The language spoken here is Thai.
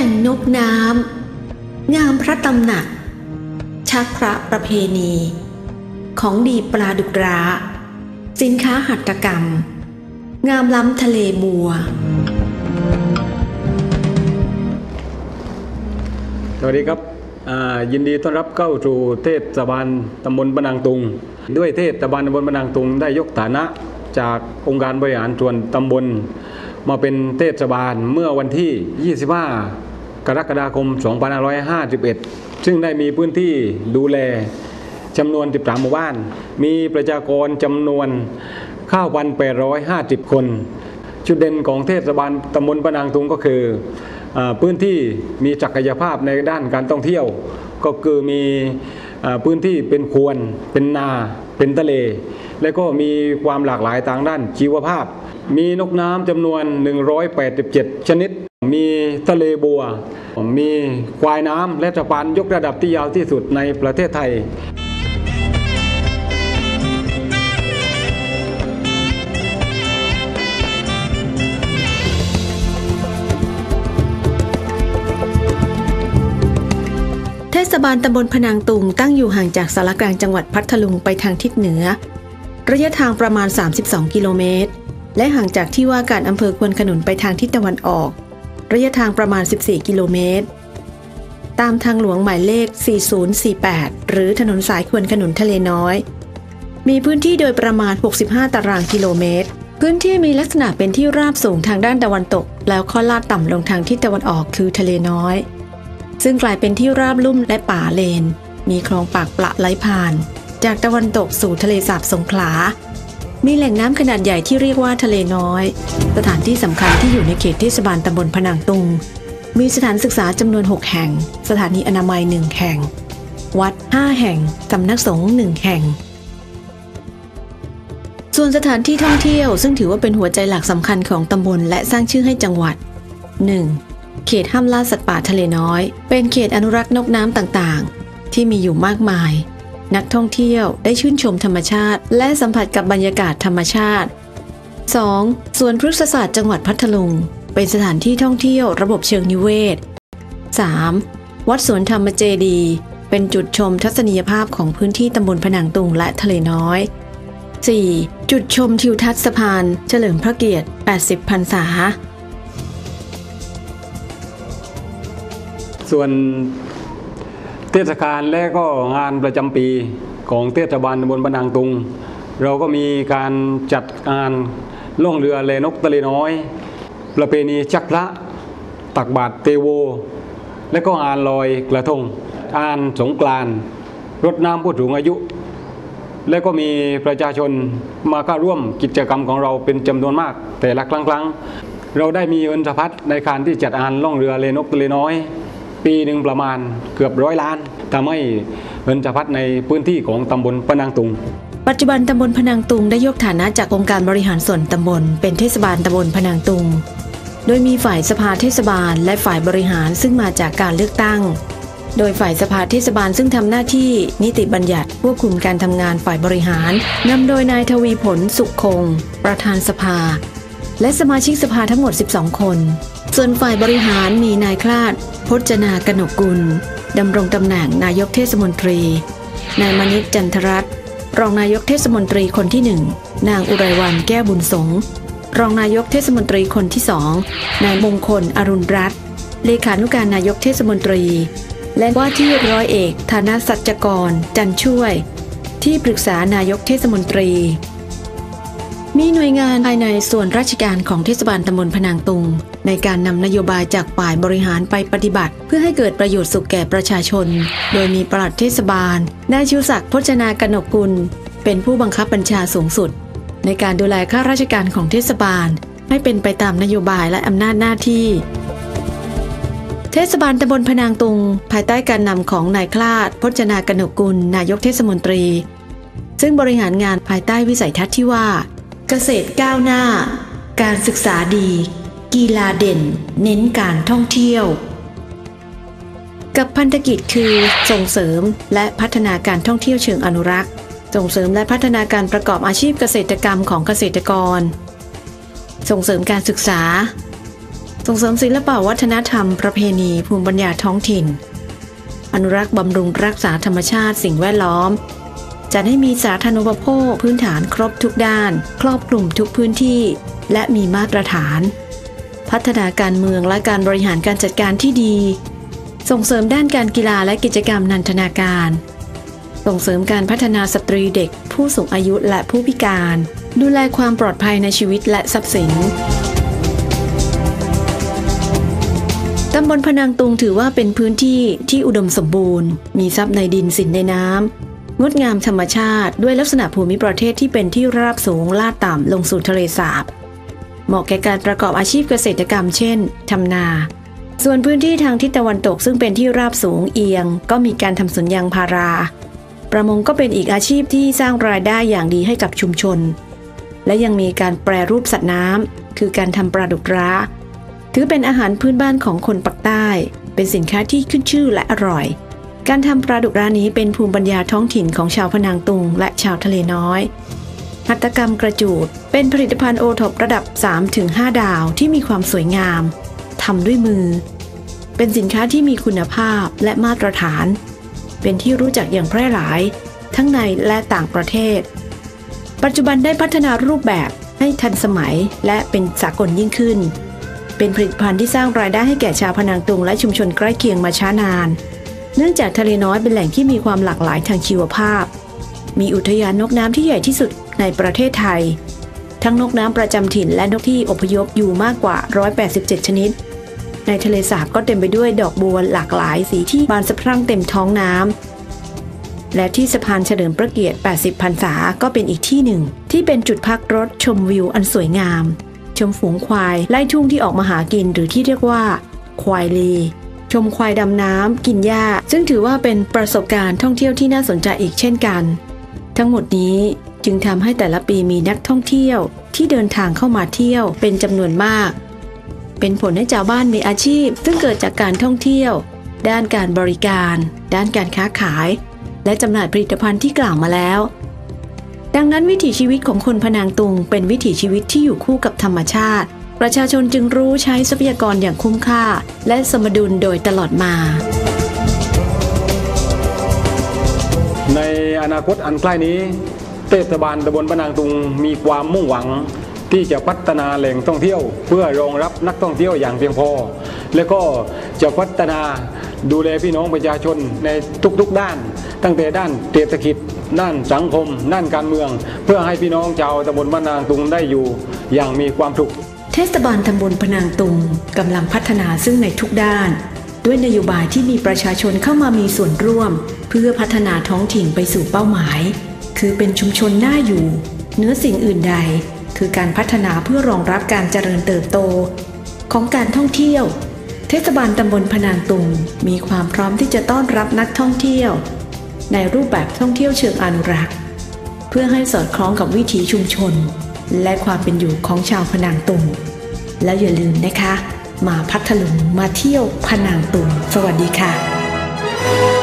ล่งนกน้ำ งามพระตำหนัก ชักพระประเพณี ของดีปลาดุกราสินค้าหัตถกรรม งามล้ำทะเลบัว สวัสดีครับยินดีต้อนรับเข้าสู่เทศบาลตำบลบะนางตุง ด้วยเทศบาลตำบลบะนางตุงได้ยกฐานะจากองค์การบริหารส่วนตำบล มาเป็นเทศบาลเมื่อวันที่ 25 กรกฎาคม 2551 ซึ่งได้มีพื้นที่ดูแลจำนวน 13 หมู่บ้าน มีประชากรจำนวน 9,850 คน จุดเด่นของเทศบาลตำบลปะนางตุงก็คืออพื้นที่มีศักยภาพในด้านการท่องเที่ยว ก็คือมีอพื้นที่เป็นควรเป็นนา เป็นทะเล และก็มีความหลากหลายทางด้านชีวภาพ มีนกน้ำจำนวน 187 ชนิด มี ทะเลบัว มีควายน้ำและสะพานยกระดับที่ยาวที่สุดในประเทศไทยเทศบาลตำบลพนางตุงตั้งอยู่ห่างจากสารกลางจังหวัดพัทลุงไปทางทิศเหนือ ระยะทางประมาณ 32 กิโลเมตร และห่างจากที่ว่าการอำเภอควนขนุนไปทางทิศตะวันออก ระยะทางประมาณ 14 กิโลเมตร ตามทางหลวงหมายเลข 4048 หรือถนนสายควนขนุนทะเลน้อย มีพื้นที่โดยประมาณ 65 ตารางกิโลเมตร พื้นที่มีลักษณะเป็นที่ราบสูงทางด้านตะวันตก แล้วค่อยลาดต่ำลงทางทิศตะวันออกคือทะเลน้อย ซึ่งกลายเป็นที่ราบลุ่มและป่าเลน มีคลองปากปละไหลผ่าน จากตะวันตกสู่ทะเลสาบสงขลา มีแหล่งน้ำขนาดใหญ่ที่เรียกว่าทะเลน้อย สถานที่สำคัญที่อยู่ในเขตเทศบาลตำบลพนางตุง มีสถานศึกษาจำนวน 6 แห่ง สถานีอนามัย 1 แห่ง วัด 5 แห่งสำนักสงฆ์1แห่ง ส่วนสถานที่ท่องเที่ยวซึ่งถือว่าเป็นหัวใจหลักสำคัญของตำบลและสร้างชื่อให้จังหวัด 1. เขตห้ามล่าสัตว์ป่าทะเลน้อย เป็นเขตอนุรักษ์นกน้ำต่างๆ ที่มีอยู่มากมาย นักท่องเที่ยวได้ชื่นชมธรรมชาติ และสัมผัสกับบรรยากาศธรรมชาติ 2. สวนพฤกษศาสตร์จังหวัดพัทลุง เป็นสถานที่ท่องเที่ยวระบบเชิงนิเวศ 3. วัดสวนธรรมเจดี เป็นจุดชมทัศนียภาพของพื้นที่ตำบลพนางตุงและทะเลน้อย 4. จุดชมทิวทัศน์สะพาน เฉลิมพระเกียรติ 80 พรรษา ส่วน เทศกาลและก็งานประจำปีของเทศบาลตำบลบะนางตุง เราก็มีการจัดงานล่องเรือเลนกทะเลน้อย ประเพณีชักพระตักบาตรเตโว และก็งานลอยกระทงงานสงกรานต์รดน้ำผู้สูงอายุ และก็มีประชาชนมาเข้าร่วมกิจกรรมของเราเป็นจำนวนมาก แต่ละครั้งๆเราได้มีเงินสะพัดในการที่จัดงานล่องเรือเลนกทะเลน้อย ปีหนึ่งประมาณเกือบร้อยล้านทำให้เงินสะพัดในพื้นที่ของตำบลปะนางตุง ปัจจุบันตำบลพนางตุงได้ยกฐานะจากองค์การบริหารส่วนตำบล เป็นเทศบาลตำบลพนางตุง โดยมีฝ่ายสภาเทศบาลและฝ่ายบริหารซึ่งมาจากการเลือกตั้ง โดยฝ่ายสภาเทศบาลซึ่งทำหน้าที่นิติบัญญัติควบคุมการทำงานฝ่ายบริหารนำโดยนายทวีผลสุขคง ประธานสภา และสมาชิกสภาทั้งหมด 12 คน ส่วนฝ่ายบริหารมีนายคลาดพจนากนกุลดำรงตำแหน่งนายกเทศมนตรี นายมณิตจันทรัตน์รองนายกเทศมนตรีคนที่หนึ่งนางอุไรวันแก้วบุญสงรองนายกเทศมนตรีคนที่สองนายมงคลอรุณรัตน์เลขานุการนายกเทศมนตรี และว่าที่ร้อยเอกธนสัจกร จันช่วย ที่ปรึกษานายกเทศมนตรี มีหน่วยงานภายในส่วนราชการของเทศบาลตำบลพนางตุง ในการนำนโยบายจากฝ่ายบริหารไปปฏิบัติ เพื่อให้เกิดประโยชน์สุขแก่ประชาชน โดยมีปลัดเทศบาลนายชิวศักดิ์พจนากนกกุล เป็นผู้บังคับบัญชาสูงสุด ในการดูแลข้าราชการของเทศบาล ให้เป็นไปตามนโยบายและอำนาจหน้าที่ เทศบาลตำบลพนางตุง ภายใต้การนำของนายคลาด พจนากนกกุล นายกเทศมนตรี ซึ่งบริหารงานภายใต้วิสัยทัศน์ที่ว่า เกษตรก้าวหน้า การศึกษาดี กีฬาเด่น เน้นการท่องเที่ยว กับพันธกิจคือส่งเสริมและพัฒนาการท่องเที่ยวเชิงอนุรักษ์ ส่งเสริมและพัฒนาการประกอบอาชีพเกษตรกรรมของเกษตรกร ส่งเสริมการศึกษา ส่งเสริมศิลปวัฒนธรรมประเพณีภูมิปัญญาท้องถิ่น อนุรักษ์บำรุงรักษาธรรมชาติสิ่งแวดล้อมจัดให้มีสาธารณูปโภคพื้นฐานครบทุกด้าน ครอบคลุมทุกพื้นที่ และมีมาตรฐาน พัฒนาการเมืองและการบริหารการจัดการที่ดี ส่งเสริมด้านการกีฬาและกิจกรรมนันทนาการ ส่งเสริมการพัฒนาสตรีเด็ก ผู้สูงอายุและผู้พิการ ดูแลความปลอดภัยในชีวิตและทรัพย์สินตำบลพนังตุงถือว่าเป็นพื้นที่ที่อุดมสมบูรณ์ มีทรัพย์ในดินสินในน้ำงดงามธรรมชาติด้วยลักษณะภูมิประเทศที่เป็นที่ราบสูงลาดต่ำลงสู่ทะเลสาบ เหมาะแก่การประกอบอาชีพเกษตรกรรม เช่นทำนา ส่วนพื้นที่ทางทิศตะวันตกซึ่งเป็นที่ราบสูงเอียง ก็มีการทำสวนยางพารา ประมงก็เป็นอีกอาชีพที่สร้างรายได้อย่างดีให้กับชุมชน และยังมีการแปรรูปสัตว์น้ำคือการทำปลาดุกร้า ถือเป็นอาหารพื้นบ้านของคนปักใต้ เป็นสินค้าที่ขึ้นชื่อและอร่อย การทำปลาดุกร้านนี้เป็นภูมิปัญญาท้องถิ่นของชาวพนางตุงและชาวทะเลน้อย หัตถกรรมกระจูด เป็นผลิตภัณฑ์โอท็อประดับ 3-5 ดาวที่มีความสวยงามทำด้วยมือ เป็นสินค้าที่มีคุณภาพและมาตรฐาน เป็นที่รู้จักอย่างแพร่หลาย ทั้งในและต่างประเทศ ปัจจุบันได้พัฒนารูปแบบให้ทันสมัยและเป็นสากลยิ่งขึ้น เป็นผลิตภัณฑ์ที่สร้างรายได้ให้แก่ชาวพนังตุงและชุมชนใกล้เคียงมาช้านาน เนื่องจากทะเลน้อยเป็นแหล่งที่มีความหลากหลายทางชีวภาพ มีอุทยานนกน้ำที่ใหญ่ที่สุด ในประเทศไทย ทั้งนกน้ำประจำถิ่นและนกที่อพยพอยู่มากกว่า 187 ชนิด ในทะเลสาบก็เต็มไปด้วยดอกบัวหลากหลายสีที่บานสะพรั่งเต็มท้องน้ำและที่สะพานเฉลิมพระเกียรติ 80 พรรษา ก็เป็นอีกที่หนึ่ง ที่เป็นจุดพักรถชมวิวอันสวยงาม ชมฝูงควายไล่ทุ่งที่ออกมาหากินหรือที่เรียกว่า ควายลีชมควายดำน้ำกินหญ้า ซึ่งถือว่าเป็นประสบการณ์ท่องเที่ยวที่น่าสนใจอีกเช่นกัน ทั้งหมดนี้ จึงทำให้แต่ละปีมีนักท่องเที่ยวที่เดินทางเข้ามาเที่ยวเป็นจำนวนมาก เป็นผลให้ชาวบ้านมีอาชีพ ซึ่งเกิดจากการท่องเที่ยว ด้านการบริการ ด้านการค้าขาย และจำหน่ายผลิตภัณฑ์ที่กล่าวมาแล้ว ดังนั้นวิถีชีวิตของคนพนางตุง เป็นวิถีชีวิตที่อยู่คู่กับธรรมชาติ ประชาชนจึงรู้ใช้ทรัพยากรอย่างคุ้มค่า และสมดุลโดยตลอดมาในอนาคตอันใกล้นี้ เทศบาลตำบลพนางตุงมีความมุ่งหวังที่จะพัฒนาแหล่งท่องเที่ยว เพื่อรองรับนักท่องเที่ยวอย่างเพียงพอ และก็จะพัฒนาดูแลพี่น้องประชาชนในทุกๆด้าน ตั้งแต่ด้านเศรษฐกิจ ด้านสังคม ด้านการเมือง เพื่อให้พี่น้องชาวตำบลพนางตุงได้อยู่อย่างมีความสุขเทศบาลตำบลพนางตุงกำลังพัฒนาซึ่งในทุกด้าน ด้วยนโยบายที่มีประชาชนเข้ามามีส่วนร่วม เพื่อพัฒนาท้องถิ่นไปสู่เป้าหมาย คือเป็นชุมชนน่าอยู่ เนื้อสิ่งอื่นใด คือการพัฒนาเพื่อรองรับการเจริญเติบโต ของการท่องเที่ยว เทศบาลตำบลพนางตุงมีความพร้อมที่จะต้อนรับนักท่องเที่ยว ในรูปแบบท่องเที่ยวเชิงอนุรักษ์ เพื่อให้สอดคล้องกับวิถีชุมชน และความเป็นอยู่ของชาวพนางตุงแล้วอย่าลืมนะคะ มาพัทลุงมาเที่ยวพนางตุงสวัสดีค่ะ